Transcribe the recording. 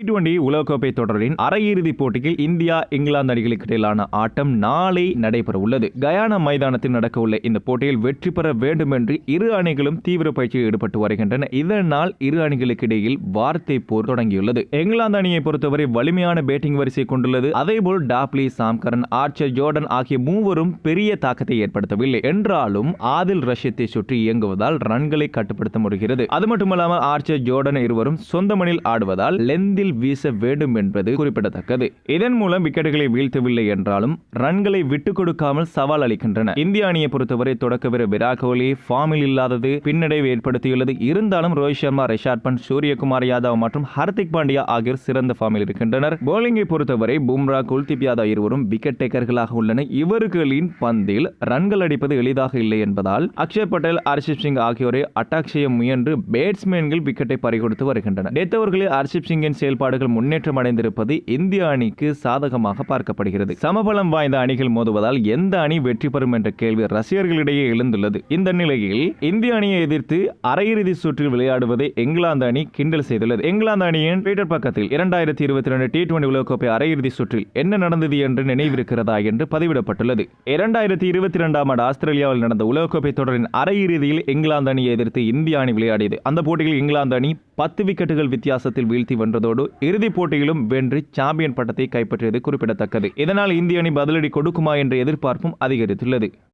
T twenty உலகக்கோப்பை தொடரின் அரையிறுதிப் போட்டியில் இந்தியா இங்கிலாந்து அணிகளுக்கு இடையிலான ஆட்டம் நாளை நடைபெற உள்ளது. கயானா மைதானத்தில் நடக்க உள்ள இந்த போட்டியில் வெற்றி பெற வேண்டும் என்று இரு அணிகளும் தீவிர பயிற்சியில் ஈடுபட்டு வருகின்றன. இதனால் இரு அணிகளுக்கு இடையில் வார்த்தை போர் தொடங்கியுள்ளது. இங்கிலாந்து அணியை பொறுத்தவரை வலிமையான பேட்டிங் வரிசை கொண்டுள்ளது. அதேபோல் டாப்லி சாம்கரன் ஆர்ச்சர் ஜோர்டன் ஆகிய மூவரும் பெரிய தாக்கத்தை ஏற்படுத்தவில்லை. என்றாலும் ஆதில் ரஷ்யத்தை சுற்றி இயங்குவதால் ரன்களை கட்டுப்படுத்த முடிகிறது. அது மட்டுமல்லாமல் ஆர்ச்சர் ஜோர்டன் இருவரும் சொந்த மணில் ஆடுவதால் லெந்தில் வீச வேண்டும் என்பது குறிப்பிடத்தக்கது. இதன் மூலம் விக்கெட்டுகளை வீழ்த்தவில்லை என்றாலும் ரன்களை விட்டுக் கொடுக்காமல் சவால் அளிக்கின்றன. இந்திய அணியை பொறுத்தவரை தொடக்க வீரர் விராட் கோலி ஃபார்மில் இல்லாதது பின்னடைவை ஏற்படுத்தியுள்ளது. இருந்தாலும் ரோஹித் சர்மா ரிஷாட் பண்ட் சூரியகுமார் யாதவ் மற்றும் ஹர்திக் பாண்டியா ஆகியோர் சிறந்த ஃபார்மில் இருக்கின்றனர். போலிங்கை பொறுத்தவரை பும்ரா குல்தீப் யாதவ் இருவரும் விக்கெட் டேக்கர்களாக உள்ளன. இவர்களின் பந்தில் ரன்கள் அடிப்பது எளிதாக இல்லை என்பதால் அக்ஷய் பட்டேல் ஹர்ஷிப் சிங் ஆகியோரை அட்டாக் செய்ய முயன்று பேட்ஸ்மேன்கள் விக்கெட்டை பறிகொடுத்து வருகின்றனர். நேத்தவர்களில் ஹர்ஷிப் சிங்கின் செயல் செயல்பாடுகள் முன்னேற்றம் அடைந்திருப்பது இந்திய அணிக்கு சாதகமாக பார்க்கப்படுகிறது. சமபலம் வாய்ந்த அணிகள் மோதுவதால் எந்த அணி வெற்றி பெறும் என்ற கேள்வி ரசிகர்களிடையே எழுந்துள்ளது. இந்த நிலையில் இந்திய அணியை எதிர்த்து அரையிறுதி சுற்றில் விளையாடுவதை இங்கிலாந்து அணி கிண்டல் செய்துள்ளது. இங்கிலாந்து அணியின் ட்விட்டர் பக்கத்தில் இரண்டாயிரத்தி இருபத்தி ரெண்டு டி டுவெண்டி உலகக்கோப்பை அரையிறுதி சுற்றில் என்ன நடந்தது என்று நினைவிருக்கிறதா என்று பதிவிடப்பட்டுள்ளது. இரண்டாயிரத்தி இருபத்தி இரண்டாம் ஆண்டு ஆஸ்திரேலியாவில் நடந்த உலகக்கோப்பை தொடரின் அரையிறுதியில் இங்கிலாந்து அணியை எதிர்த்து இந்திய அணி விளையாடியது. அந்த போட்டியில் இங்கிலாந்து அணி பத்து விக்கெட்டுகள் வித்தியாசத்தில் வீழ்த்தி வென்றதோடு இறுதிப் போட்டியிலும் வென்று சாம்பியன் பட்டத்தை கைப்பற்றியது குறிப்பிடத்தக்கது. இதனால் இந்திய அணி பதிலடி கொடுக்குமா என்ற எதிர்பார்ப்பும் அதிகரித்துள்ளது.